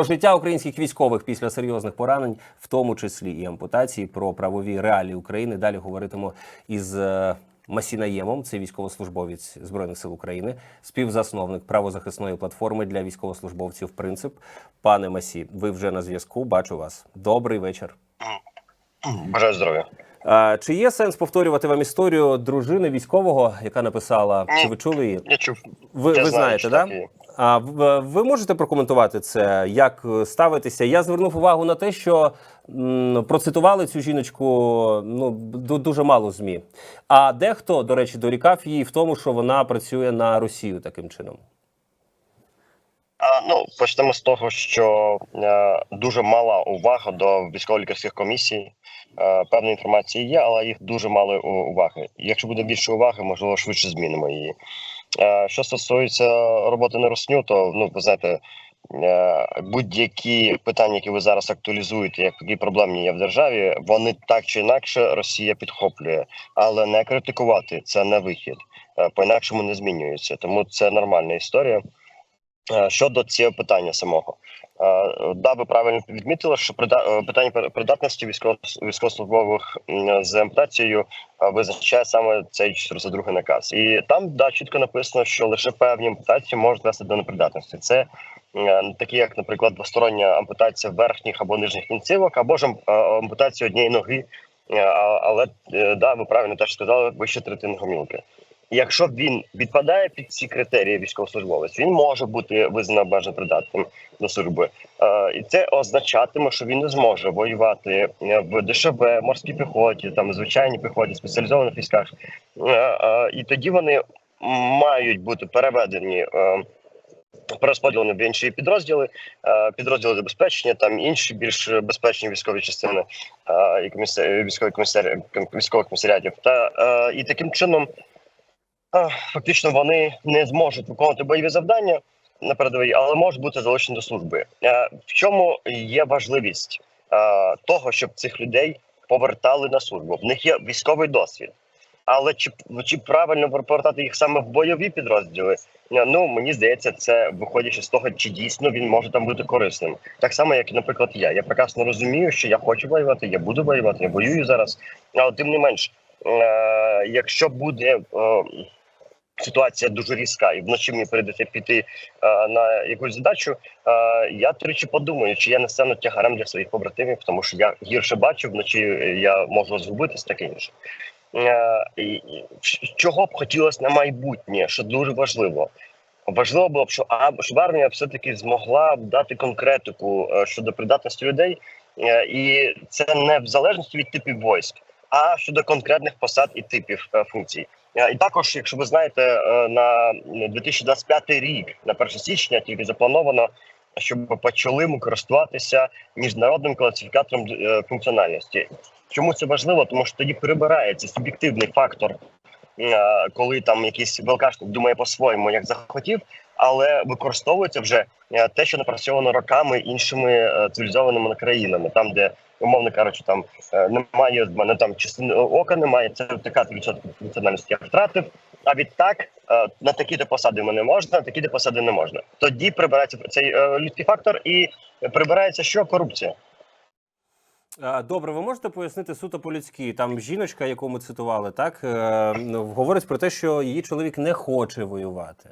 про життя українських військових після серйозних поранень, в тому числі і ампутації, про правові реалії України. Далі говоритимемо із е, Масінаємом, це військовослужбовець збройних сил України, співзасновник правозахисної платформи для військовослужбовців. Принцип, пане Масі, ви вже на зв'язку. Бачу вас. Добрий вечір. Бажаю здоров'я. Чи є сенс повторювати вам історію дружини військового, яка написала? Чи ви чули її? Я чув. Ви, Я ви знаю, знаєте, да? А ви можете прокоментувати це, як е, ставитися? Я звернув увагу на те, що м, процитували цю жіночку ну ду- дуже мало змі. А дехто, до речі, дорікав її в тому, що вона працює на Росію таким чином. Ну, почнемо з того, що е, дуже мала увага до військово-лікарських комісій. Е, певна інформація є, але їх дуже мало уваги. Якщо буде більше уваги, можливо, швидше змінимо її. Е, що стосується роботи на Росню, то ну ви знаєте, е, будь-які питання, які ви зараз актуалізуєте, як які проблемні є в державі, вони так чи інакше Росія підхоплює, але не критикувати це не вихід. Е, По-інакшому не змінюється. Тому це нормальна історія. Е, Щодо цього питання самого, Е, да, ви правильно відмітили, що е, питання при- придатності військово- військовослужбових з ампутацією визначає саме цей 402 наказ, і там да чітко написано, що лише певні ампутації можуть вести до непридатності. Це такі, як, наприклад, двостороння ампутація верхніх або нижніх кінцівок, або ж ампутація однієї ноги. Але да, ви правильно теж сказали, вище третини гомілки. Якщо він відпадає під ці критерії військовослужбовець, він може бути визнаний обмежено придатним до служби, е, і це означатиме, що він не зможе воювати е, в ДШВ, морській піхоті, там звичайній піхоті, спеціалізованих військах. Е, і тоді вони мають бути переведені. Перерозподілені в інші підрозділи, підрозділи забезпечення, там інші більш безпечні військові частини і комісарі, військові комісарі військових комісаріатів. Та і таким чином Фактично вони не зможуть виконувати бойові завдання на передовій, але можуть бути залучені до служби. В чому є важливість того, щоб цих людей повертали на службу? В них є військовий досвід. Але чи, чи правильно повертати їх саме в бойові підрозділи? Ну мені здається, це виходячи з того, чи дійсно він може там бути корисним. Так само, як наприклад, я. Я прекрасно розумію, що я хочу воювати, я буду воювати, я воюю зараз. Але тим не менш, е, якщо буде е, ситуація дуже різка, і вночі мені прийдеться піти е, на якусь задачу. Е, я тричі подумаю, чи я не стану тягарем для своїх побратимів, тому що я гірше бачу вночі. Я можу згубитись таке інше. Е, чого б хотілося на майбутнє, що дуже важливо. Важливо було б, що а щоб армія все-таки змогла б дати конкретику щодо придатності людей, і це не в залежності від типів військ, а щодо конкретних посад і типів функцій. Е, І також, якщо ви знаєте, е, на 2025 рік, на 1 січня, тільки заплановано, щоб почали ми користуватися міжнародним класифікатором е, функціональності. Чому це важливо? Тому що тоді прибирається суб'єктивний фактор, коли там якийсь ВЛКшник думає по-своєму, як захотів, але використовується вже те, що напрацьовано роками іншими цивілізованими країнами, там, де умовно кажучи, там е, немає в мене там частини ока, немає це така відсотків функціональності я втратив. А відтак е, на такі-то посади мене можна, на такі-то посади не можна. Тоді прибирається цей е, людський фактор і прибирається що корупція. Добре, ви можете пояснити суто по-людськи? Там жіночка, яку ми цитували, так е, говорить про те, що її чоловік не хоче воювати.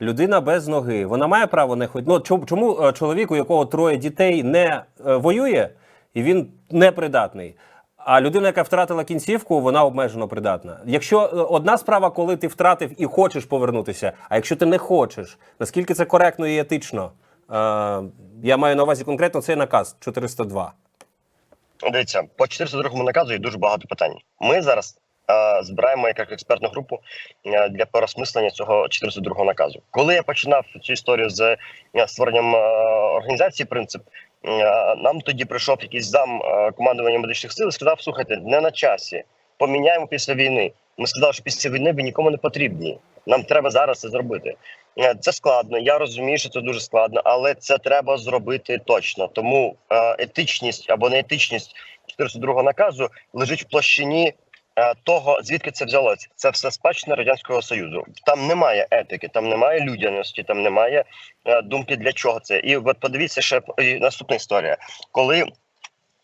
Людина без ноги. Вона має право не ходити. Ну чому, е, чоловік, у якого троє дітей, не е, воює, і він непридатний? А людина, яка втратила кінцівку, вона обмежено придатна. Якщо е, одна справа, коли ти втратив і хочеш повернутися, а якщо ти не хочеш, наскільки це коректно і етично? Е, я маю на увазі конкретно цей наказ 402. Дивіться, по 402 наказу є дуже багато питань. Ми зараз е, збираємо як експертну групу е, для переосмислення цього 402 наказу. Коли я починав цю історію з е, створенням е, організації принцип, нам тоді прийшов якийсь зам е, командування медичних сил і сказав: слухайте, не на часі, поміняємо після війни. Ми сказали, що після війни ви нікому не потрібні. Нам треба зараз це зробити. Е, Це складно. Я розумію, що це дуже складно, але це треба зробити точно. Тому е, етичність або неетичність 402 наказу лежить в площині е, того, звідки це взялося. Це все спадщина радянського союзу. Там немає етики, там немає людяності, там немає е, думки для чого це. І от подивіться ще і наступна історія, коли.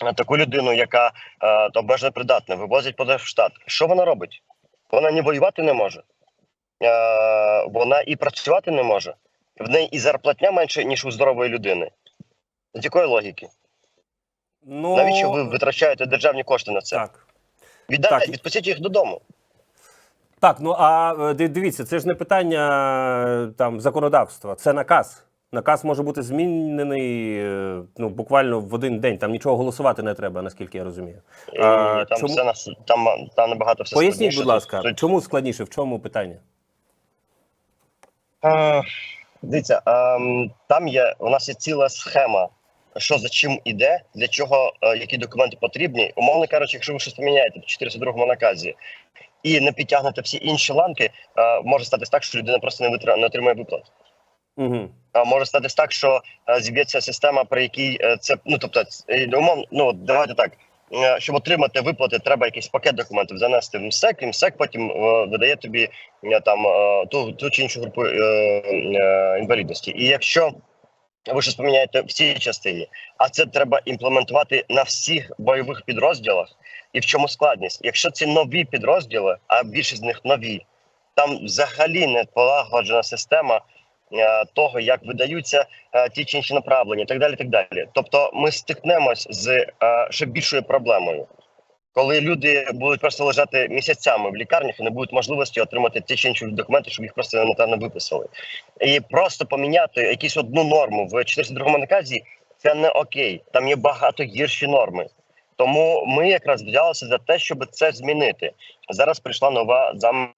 е, Таку людину, яка е, обмежено придатна, вивозять поза штат. Що вона робить? Вона ні воювати не може, е, вона і працювати не може. В неї і зарплатня менше, ніж у здорової людини. З якої логіки? Ну, Навіщо ви витрачаєте державні кошти на це? Так. Віддайте, відпустіть їх додому. Так, ну а е, дивіться, це ж не питання е, там законодавства, це наказ. Наказ може бути змінений е, ну, буквально в один день. Там нічого голосувати не треба, наскільки я розумію. А, там чому- все нас там, там набагато все Поясніть, складніше. будь ласка, Тут- чому складніше? В чому питання? Е, Дивіться, ем, там є у нас є ціла схема, що за чим іде, для чого е, які документи потрібні. Умовно кажучи, якщо ви щось поміняєте в 402 наказі і не підтягнете всі інші ланки, е, може статись так, що людина просто не витра- не отримує виплат. Угу. А може статись так, що е, зіб'ється система, при якій це ну тобто умовно, ну давайте так. Щоб отримати виплати, треба якийсь пакет документів занести в МСЕК, і МСЕК потім видає тобі там ту, ту чи іншу групу інвалідності. І якщо ви щось поміняєте в цій частині, а це треба імплементувати на всіх бойових підрозділах. І в чому складність? Якщо ці нові підрозділи, а більшість з них нові, там взагалі не полагоджена система е, того, як видаються е, ті чи інші направлення, і так далі. так далі. Тобто, ми стикнемось з е, ще більшою проблемою. Коли люди будуть просто лежати місяцями в лікарнях і не будуть можливості отримати ті чи інші документи, щоб їх просто елементарно виписали, і просто поміняти якусь одну норму в 402 наказі, це не окей. Там є багато гірші норми. Тому ми якраз взялися за те, щоб це змінити. Зараз прийшла нова зам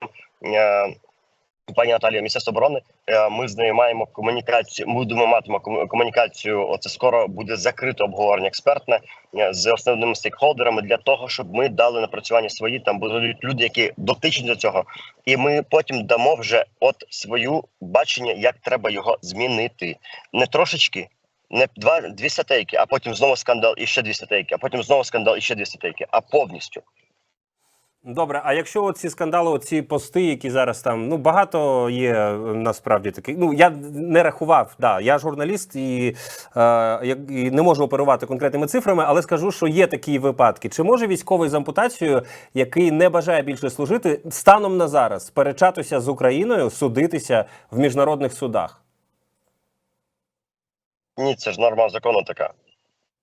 пані Наталія Міністерства оборони. Е, Ми з нею маємо комунікацію. Ми будемо матиме кому- комунікацію. Оце скоро буде закрите обговорення експертне е, з основними стейкхолдерами для того, щоб ми дали напрацювання свої. Там будуть люди, які дотичні до цього, і ми потім дамо вже от свою бачення, як треба його змінити. Не трошечки. Не два дві статейки, а потім знову скандал і ще дві статейки, а потім знову скандал і ще дві статейки, а повністю. Добре, а якщо оці скандали, оці пости, які зараз там ну багато є е, насправді таких. Ну я не рахував. Да, я журналіст і, е, і не можу оперувати конкретними цифрами, але скажу, що є такі випадки. Чи може військовий з ампутацією, який не бажає більше служити, станом на зараз сперечатися з Україною, судитися в міжнародних судах? Ні, це ж норма закону така.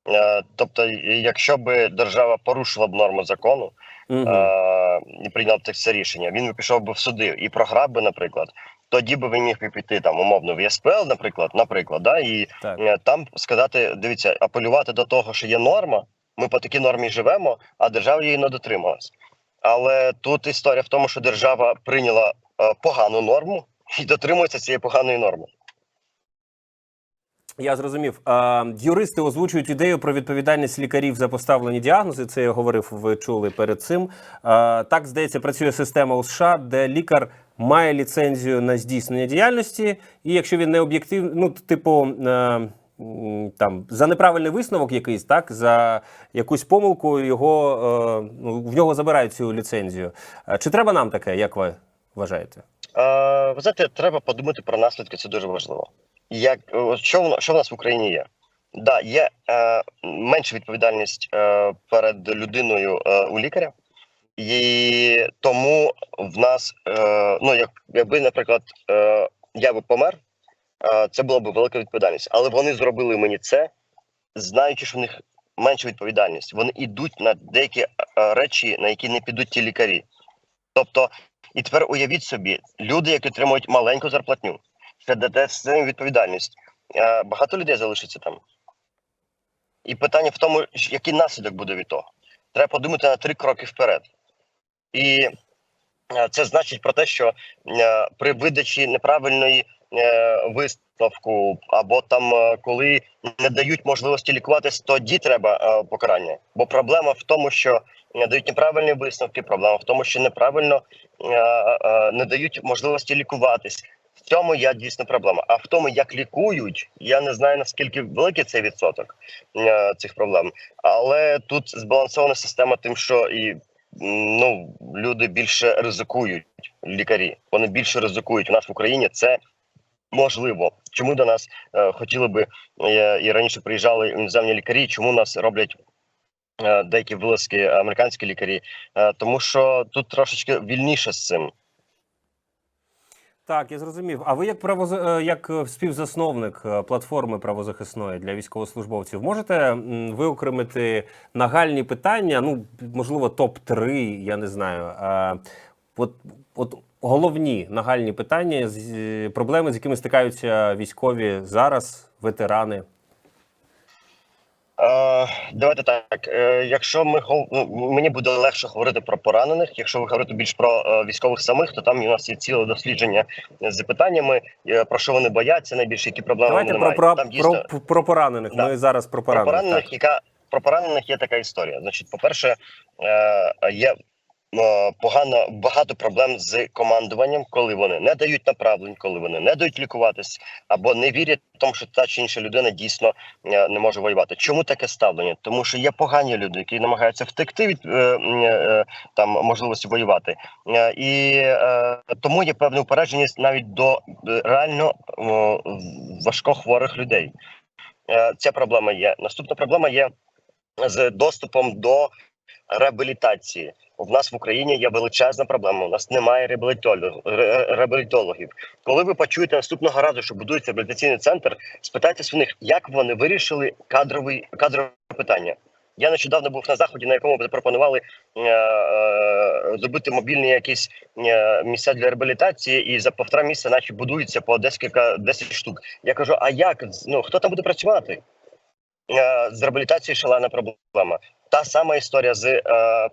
Е, тобто, якщо би держава порушила б норму закону Угу. е, прийняв це рішення, він би пішов би в суди і програв би, наприклад, тоді би він міг піти там умовно в ЄСПЛ, наприклад, наприклад, да, і Так. е, там сказати: дивіться, апелювати до того, що є норма. Ми по такій нормі живемо, а держава її не дотрималась. Але тут історія в тому, що держава прийняла е, погану норму і дотримується цієї поганої норми. Я зрозумів. Юристи озвучують ідею про відповідальність лікарів за поставлені діагнози. Це я говорив, ви чули перед цим. Так, здається, працює система у США, де лікар має ліцензію на здійснення діяльності, і якщо він не об'єктивний, ну, типу. Там за неправильний висновок якийсь, так за якусь помилку його ну, в нього забирають цю ліцензію. Чи треба нам таке, як ви вважаєте? Ви знаєте, треба подумати про наслідки, це дуже важливо. Як що в, що в нас в Україні є? Да, є е, менша відповідальність е, перед людиною е, у лікаря, і тому в нас, е, ну як якби, наприклад, е, я би помер, е, це була б велика відповідальність. Але вони зробили мені це, знаючи, що в них менша відповідальність. Вони йдуть на деякі е, речі, на які не підуть ті лікарі. Тобто, і тепер уявіть собі, люди, які отримують маленьку зарплатню, з цим відповідальність. Е, Багато людей залишиться там. І питання в тому, який наслідок буде від того. Треба подумати на три кроки вперед. І е, це значить про те, що е, при видачі неправильної висновку, або там, коли не дають можливості лікуватись, тоді треба покарання. Бо проблема в тому, що не дають неправильні висновки, проблема в тому, що неправильно не дають можливості лікуватись. Цьому я дійсно проблема. А в тому, як лікують, я не знаю наскільки великий цей відсоток е, цих проблем. Але тут збалансована система, тим, що і ну люди більше ризикують, лікарі. Вони більше ризикують. У нас в Україні це можливо. Чому до нас е, хотіли би е, і раніше приїжджали іноземні лікарі? Чому нас роблять? е, Деякі вилазки американські лікарі, Е, тому що тут трошечки вільніше з цим. Так, я зрозумів. А ви як правоз... е, як е, співзасновник е, платформи правозахисної для військовослужбовців можете виокремити нагальні питання? Ну можливо, топ 3 я не знаю. А, от, от головні нагальні питання, проблеми, з якими стикаються військові зараз, ветерани. Е, давайте так. Е, якщо ми ну, мені буде легше говорити про поранених, якщо ви говорите більш про е, військових самих, то там у нас є ціле дослідження з питаннями, про що вони бояться, найбільше які проблеми Давайте вони про, мають. про, Там дійсно про, про поранених. Да. Ми зараз про про поранених. поранених, так. яка про поранених є така історія. Значить, по-перше, е, є погано багато проблем з командуванням, коли вони не дають направлень, коли вони не дають лікуватись, або не вірять в тому, що та чи інша людина дійсно е, не може воювати. Чому таке ставлення? Тому що є погані люди, які намагаються втекти від е, е, там можливості воювати, Е, і е, тому є певна упередженість навіть до е, реально е, важкохворих людей. Е, Ця проблема є. Наступна проблема є з доступом до реабілітації. У нас в Україні є величезна проблема. У нас немає реабілітолог- реабілітологів. Коли ви почуєте наступного разу, що будується реабілітаційний центр, спитайтеся в них, як вони вирішили кадровий кадрове питання. Я нещодавно був на заході, на якому запропонували е, е, зробити мобільні якісь е, місця для реабілітації, і за півтора місяця, наче будується по декілька 10 штук. Я кажу: а як ну хто там буде працювати? Е, з реабілітацією шалена проблема. Та сама історія з е,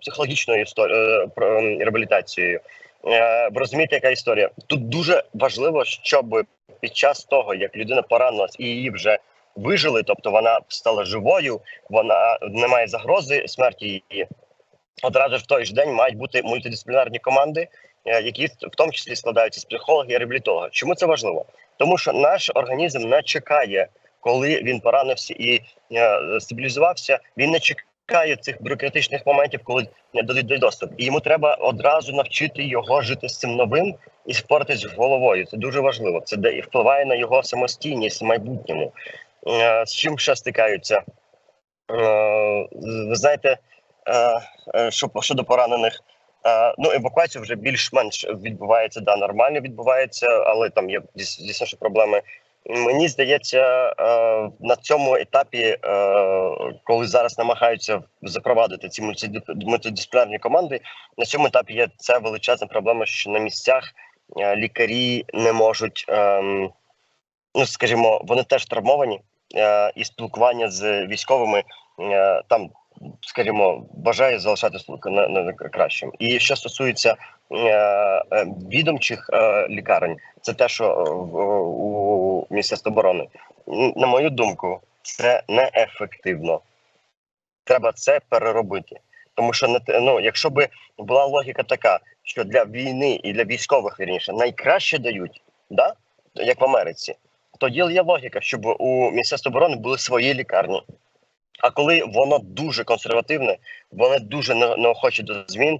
психологічною історією реабілітацією. Е, розумієте, яка історія? Тут дуже важливо, щоб під час того, як людина поранилась і її вже вижили, тобто вона стала живою, вона не має загрози смерті її. Одразу ж в той ж день мають бути мультидисциплінарні команди, е, які в тому числі складаються з психолога і реабілітолога. Чому це важливо? Тому що наш організм не чекає, коли він поранився і е, стабілізувався. Він не чекає цих бюрократичних моментів, коли дадуть доступ. І йому треба одразу навчити його жити з цим новим і впоратись з головою. Це дуже важливо. Це де впливає на його самостійність в майбутньому. Е, З чим ще стикаються? Е, Ви знаєте, що щодо поранених. Ну, евакуація вже більш-менш відбувається, да, нормально відбувається, але там є дійсно проблеми. Мені здається, е, на цьому етапі, е, коли зараз намагаються запровадити ці мультидисциплінарні команди, на цьому етапі є це величезна проблема, що на місцях е, лікарі не можуть, ем, ну скажімо, вони теж травмовані, і спілкування з військовими там скажімо, бажає залишати на, на кращим. І що стосується е, е, відомчих е, лікарень, це те, що е, в- у Міністерства оборони, на мою думку, це неефективно. Треба це переробити. Тому що не ну, якщо би була логіка така, що для війни і для військових вірніше найкраще дають, да? як в Америці, тоді є логіка, щоб у Міністерства оборони були свої лікарні. А коли воно дуже консервативне, вони дуже не- неохочі до змін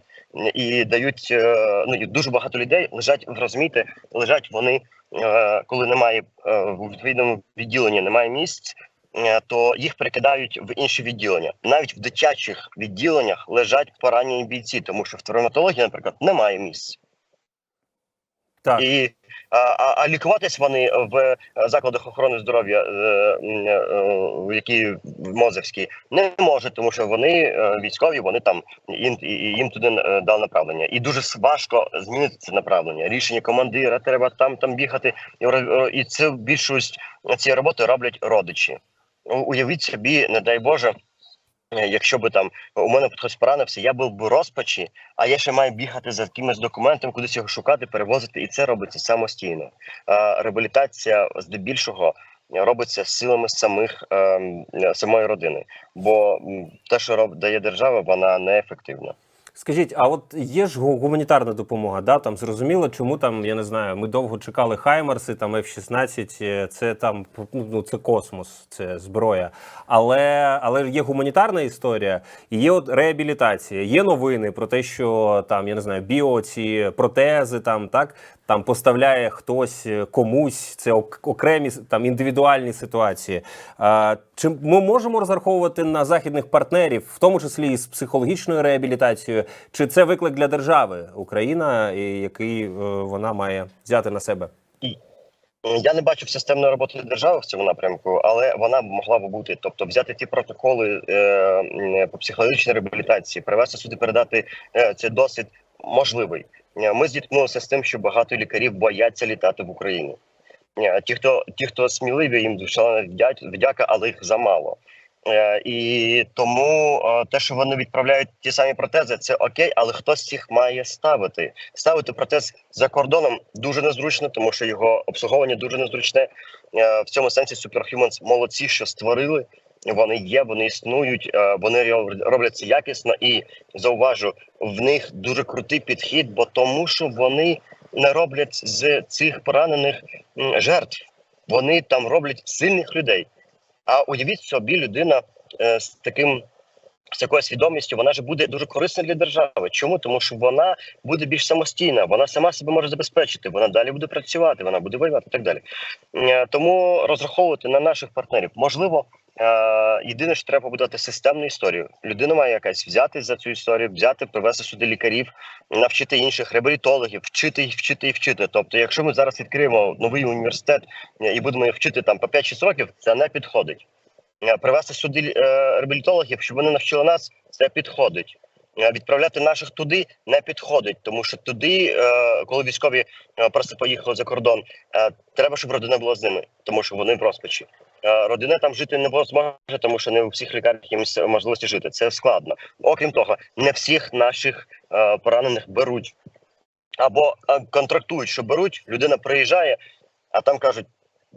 і дають е, ну і дуже багато людей лежать, розумієте, лежать вони, е, коли немає е, в відповідному відділенні, немає місць, то їх перекидають в інші відділення. Навіть в дитячих відділеннях лежать поранені бійці, тому що в травматології, наприклад, немає місць. Так. І а, а, лікуватись вони в е, закладах охорони здоров'я, е, е, які в Мозевській, не можуть, тому що вони військові, вони там їм, їм туди дали направлення. І дуже важко змінити це направлення. Рішення командира, треба там там бігати. І це більшість цієї роботи роблять родичі. Уявіть собі, не дай Боже. Е, Якщо би там у мене хтось поранився, я був би розпачі, а я ще маю бігати за якимось документом, кудись його шукати, перевозити, і це робиться самостійно. А реабілітація здебільшого робиться силами самих ем, самої родини, бо те, що дає держава, вона неефективна. Скажіть, а от є ж гуманітарна допомога, да? Там зрозуміло, чому там, я не знаю, ми довго чекали Хаймарси, там F-16, е, це там ну, це космос, це зброя. Але, але є гуманітарна історія, і є от реабілітація, є новини про те, що там, я не знаю, біо ці протези, там так. Там поставляє хтось е, комусь, це окремі там індивідуальні ситуації. А, чи ми можемо розраховувати на західних партнерів, в тому числі і з психологічною реабілітацією, чи це виклик для держави Україна, який е, вона має взяти на себе? Я не бачив системної роботи держави в цьому напрямку, але вона могла б бути. Тобто, взяти ті протоколи е, по психологічній реабілітації, привести сюди, передати е, цей досвід можливий. Е, Ми зіткнулися з тим, що багато лікарів бояться літати в Україні. Е, Ті, хто ті, хто сміливі, їм шалена вдя- вдяка, але їх замало. Е, І тому те, що вони відправляють ті самі протези, це окей, але хтось їх має ставити. Ставити протез за кордоном дуже незручно, тому що його обслуговування дуже незручне. В цьому сенсі Superhumans молодці, що створили. Вони є, вони існують, е, вони роб- роблять якісно і зауважу, в них дуже крутий підхід, бо тому, що вони не роблять з цих поранених жертв. Вони там роблять сильних людей. А уявіть собі, людина е, з таким з такою свідомістю, вона ж буде дуже корисна для держави. Чому? Тому що вона буде більш самостійна, вона сама себе може забезпечити, вона далі буде працювати, вона буде воювати і так далі. Е, Тому розраховувати на наших партнерів можливо. Е, Єдине, що треба побудувати системну історію. Людина має якась взяти за цю історію, взяти, привести сюди лікарів, навчити інших реабілітологів, вчити їх, вчити і вчити. Тобто, якщо ми зараз відкриємо новий університет е, і будемо їх вчити там по 5-6 років, це не підходить. Е, Привести сюди реабілітологів, щоб вони навчили нас, це підходить. Відправляти наших туди не підходить, тому що туди, коли військові просто поїхали за кордон, треба, щоб родина була з ними, тому що вони в розпачі. Е, Родина там жити не зможе, тому що не у всіх лікарнях є можливості жити. Це складно. Окрім того, не всіх наших е, поранених беруть або е, контрактують, що беруть. Людина приїжджає, а там кажуть.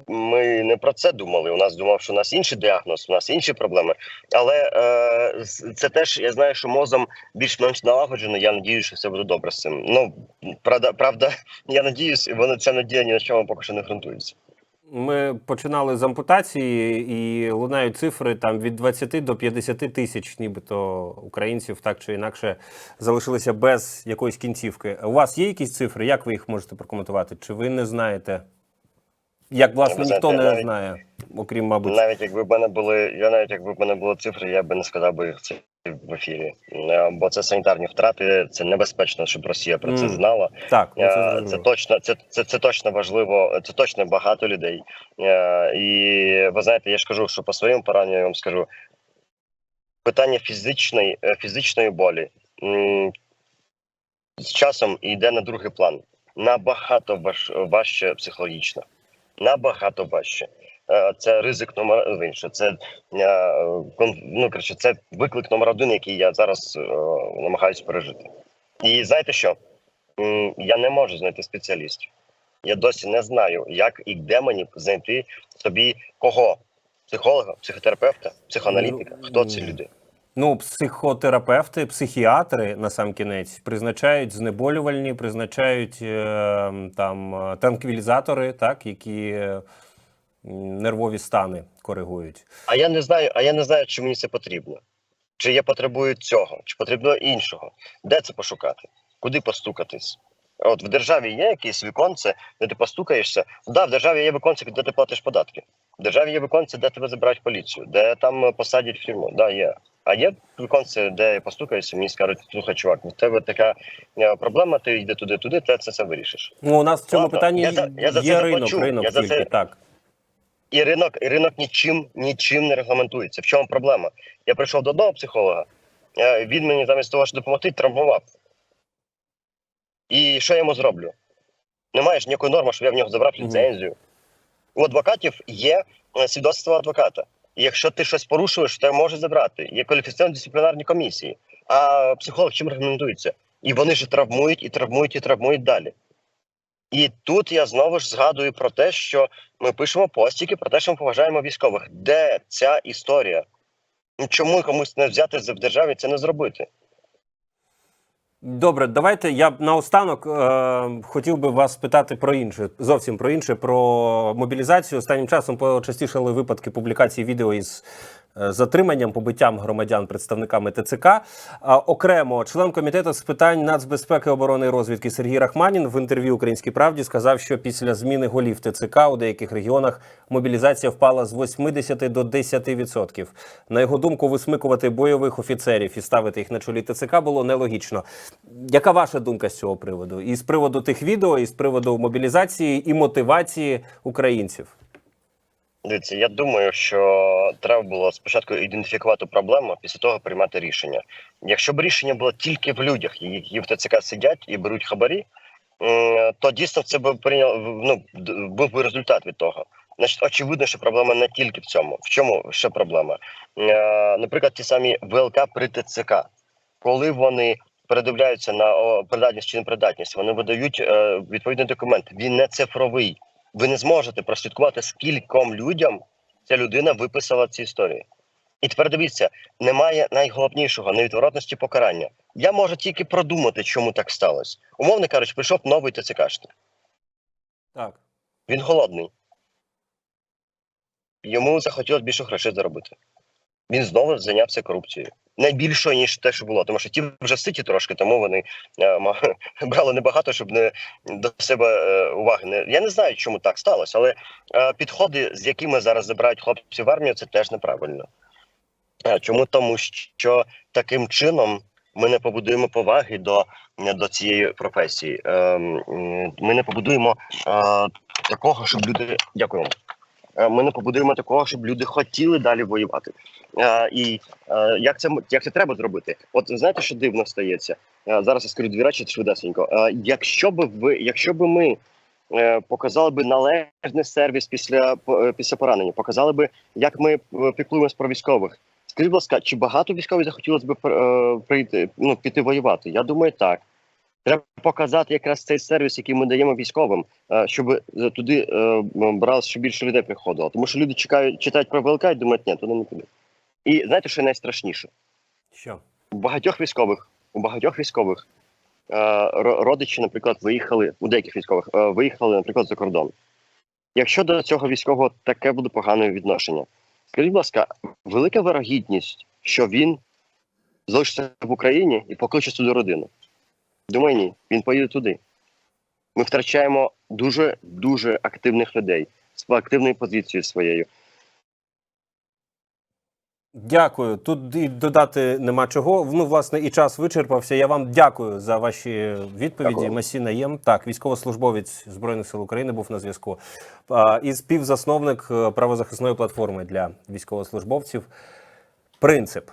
Ми не про це думали. У нас думав, що у нас інший діагноз, у нас інші проблеми. Але це теж я знаю, що мозом більш-менш налагоджено. Я надіюся, що все буде добре з цим. Ну правда, правда, я надіюсь, і воно ця надія ні на чому поки що не ґрунтується. Ми починали з ампутації, і лунають цифри там від 20 до 50 тисяч, нібито українців так чи інакше залишилися без якоїсь кінцівки. У вас є якісь цифри? Як ви їх можете прокоментувати? Чи ви не знаєте? Як власне ніхто не навіть- знає, окрім мабуть. Навіть якби в мене були, я навіть якби в мене були цифри, я би не сказав би їх це в ефірі. Е, Бо це санітарні втрати, це небезпечно, щоб Росія про це знала. Так, це Е, Це точно, це, це, це точно важливо. Це точно багато людей. Е, І ви знаєте, я ж кажу, що по своєму пораненню я вам скажу питання фізичної, фізичної болі з часом йде на другий план. Набагато важче психологічно. Набагато важче. Е, Це ризик номер один. Це е, ну, коротше, це виклик номер один, який я зараз е, намагаюся пережити. І знаєте що? Я не можу знайти спеціалістів. Я досі не знаю, як і де мені знайти собі кого? Психолога, психотерапевта, психоаналітика. Хто ці люди? Ну, психотерапевти, психіатри на сам кінець призначають знеболювальні, призначають е, там е, транквілізатори, так, які е, нервові стани коригують. А я не знаю, а я не знаю, чи мені це потрібно. Чи я потребую цього, чи потрібно іншого. Де це пошукати? Куди постукатись? От в державі є якесь віконце, де ти постукаєшся. Да, в державі є віконце, де ти платиш податки. В державі є віконце, де тебе забирають поліцію, де там посадять в тюрму. Да, є. А є віконце, де я постукаюся, мені скажуть, слухай, чувак, в тебе така е, проблема, ти йди туди, туди, ти це все вирішиш. Ну, у нас в цьому Ладно, питанні я за- я за є це ринок, заплачу, ринок я за тільки це- так. І ринок, і ринок нічим, нічим не регламентується. В чому проблема? Я прийшов до одного психолога, е, він мені замість того, що допомогти, травмував. І що я йому зроблю? Немає ж ніякої норми, щоб я в нього забрав ліцензію. У адвокатів є е, свідоцтво адвоката. І якщо ти щось порушуєш, то може забрати. Є кваліфікаційно дисциплінарні комісії. А психолог чим регламентується? І вони ж травмують, і травмують, і травмують далі. І тут я знову ж згадую про те, що ми пишемо постіки про те, що ми поважаємо військових. Де ця історія? Ну, Чому комусь не взяти в державі це не зробити? Добре, давайте я наостанок е, хотів би вас питати про інше, зовсім про інше, про мобілізацію. Останнім часом почастішали випадки публікації відео із затриманням, побиттям громадян представниками ТЦК. Окремо, член комітету з питань нацбезпеки, оборони і розвідки Сергій Рахманін в інтерв'ю Українській правді сказав, що після зміни голів ТЦК у деяких регіонах мобілізація впала з 80 до 10%. На його думку, висмикувати бойових офіцерів і ставити їх на чолі ТЦК було нелогічно. Яка ваша думка з цього приводу? І з приводу тих відео, і з приводу мобілізації і мотивації українців? Дивіться, я думаю, що треба було спочатку ідентифікувати проблему, після того приймати рішення. Якщо б рішення було тільки в людях, які в ТЦК сидять і беруть хабарі, то дійсно це б прийняв ну був би результат від того. Значить, очевидно, що проблема не тільки в цьому. В чому ще проблема? Е, Наприклад, ті самі ВЛК при ТЦК, коли вони передивляються на придатність чи непридатність, вони видають е, відповідний документ. Він не цифровий. Ви не зможете прослідкувати, скільком людям ця людина виписала ці історії. І тепер дивіться, немає найголовнішого невідворотності покарання. Я можу тільки продумати, чому так сталося. Умовно кажучи, прийшов новий ТЦКшник. Так. Він голодний. Йому захотілося більше грошей заробити. Він знову зайнявся корупцією. Найбільшою, ніж те, що було. Тому що ті вже ситі трошки, тому вони е, брали небагато, щоб не до себе е, уваги не. Я не знаю, чому так сталося, але е, підходи, з якими зараз забирають хлопців в армію, це теж неправильно. Е, Чому? Тому що таким чином ми не побудуємо поваги до, до цієї професії. Е, Ми не побудуємо е, такого, щоб люди. Дякую. Е, Ми не побудуємо такого, щоб люди хотіли далі воювати. Е, І е, як це як це треба зробити? От знаєте, що дивно стається? Зараз я скажу дві речі швидесенько. Якщо би ви, якщо би ми показали би належний сервіс після після поранення, показали би, як ми піклуємось про військових. Скажіть, будь ласка, чи багато військових захотілося б прийти, ну піти воювати? Я думаю, так. Треба показати якраз цей сервіс, який ми даємо військовим, е, щоб е, туди е, брали, щоб більше людей приходило. Тому що люди чекають, читають про ВЛК і думають, ні, туди не підуть. І знаєте, що найстрашніше? Що? У багатьох військових, у багатьох військових родичі, наприклад, виїхали, у деяких військових виїхали, наприклад, за кордон. Якщо до цього військового таке буде погане відношення, скажіть, будь ласка, велика вирогідність, що він залишиться в Україні і покличе сюди родину. Думаю, ні, він поїде туди. Ми втрачаємо дуже дуже активних людей з активною позицією своєю. Дякую. Тут і додати нема чого. Ну, власне, і час вичерпався. Я вам дякую за ваші відповіді. Дякую. Масі Наєм, так, військовослужбовець Збройних сил України був на зв'язку. І співзасновник е, правозахисної платформи для військовослужбовців. Принцип.